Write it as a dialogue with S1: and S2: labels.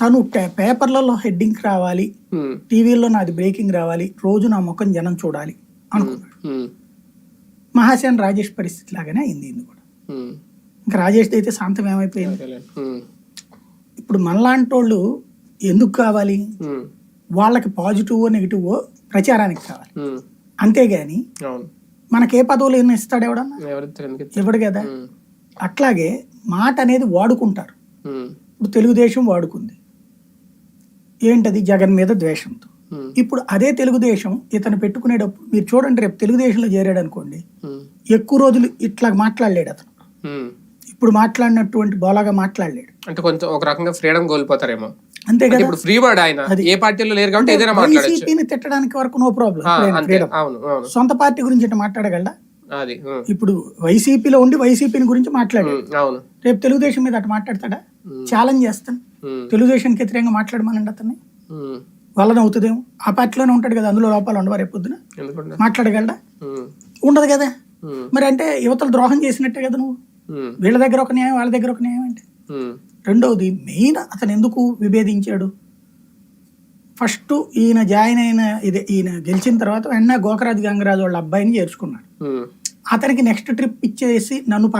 S1: తను పేపర్లలో హెడ్డింగ్ రావాలి. టీవీలో నాది బ్రేకింగ్ రావాలి. రోజు నా ముఖం జనం చూడాలి అనుకున్నాడు. మహాసేన్ రాజేష్ పరిస్థితి లాగానే అయింది ఇది కూడా. ఇంకా రాజేష్ అయితే శాంతం ఏమైపోయింది? ఇప్పుడు మనలాంటి వాళ్ళు ఎందుకు కావాలి? వాళ్ళకి పాజిటివ్ నెగిటివ్ ప్రచారానికి కావాలి. అంతేగాని మనకి పదవులు ఏమైనా ఇస్తాడు ఎవడన్నా? ఇవ్వడు కదా? అట్లాగే మాట అనేది వాడుకుంటారు. ఇప్పుడు తెలుగుదేశం వాడుకుంది. ఏంటది జగన్ మీద ద్వేషంతో
S2: ఉమ్,
S1: ఇప్పుడు అదే తెలుగుదేశం ఇతను పెట్టుకునేటప్పుడు మీరు చూడండి రేపు తెలుగుదేశంలో చేరాడు అనుకోండి
S2: ఉమ్,
S1: ఎక్కువ రోజులు ఇట్లా మాట్లాడలేడు అతను.
S2: ఉమ్.
S1: ఇప్పుడు మాట్లాడినటువంటి బోలాగా మాట్లాడలేడు.
S2: అంటే కొంచెం ఒక రకంగా ఫ్రీడమ్ కోల్పోతారేమో.
S1: అంతే
S2: అంటే
S1: కదా?
S2: ఇప్పుడు ఫ్రీ వర్డ్ ఆయన ఏ పార్టీలో లేరు కాబట్టి ఏదైనా మాట్లాడచ్చు.
S1: తిట్టడానికి వరకు నో ప్రాబ్లం సొంత పార్టీ గురించి ఇట్లా మాట్లాడగలడా?
S2: అది
S1: ఇప్పుడు వైసీపీలో ఉండి వైసీపీని గురించి మాట్లాడాడు. రేపు తెలుగుదేశం మీద అటు మాట్లాడతాడా? ఛాలెంజ్ చేస్తాను. తెలుగుదేశానికి వ్యతిరేకంగా మాట్లాడమనండి అతన్ని.
S2: ఉమ్,
S1: వలన అవుతుందేమో. ఆ పార్టీలోనే ఉంటాడు కదా అందులో లోపాలు ఉండవా రేపు పొద్దున? మాట్లాడగలడా?
S2: ఉమ్,
S1: ఉండదు కదా. మరి అంటే యువతలు ద్రోహం చేసినట్టే కదా నువ్వు. వీళ్ళ దగ్గర ఒక న్యాయం వాళ్ళ దగ్గర ఒక న్యాయం అంటే. రెండవది మెయిన్ అతను ఎందుకు విభేదించాడు? ఫస్ట్ ఈయన జాయిన్ అయిన ఇది ఈయన గెలిచిన తర్వాత వెంటనే గోకరాజు గంగరాజు వాళ్ళ అబ్బాయిని చేర్చుకున్నాడు. అతనికి నెక్స్ట్ ట్రిప్ ఇచ్చేసి నన్ను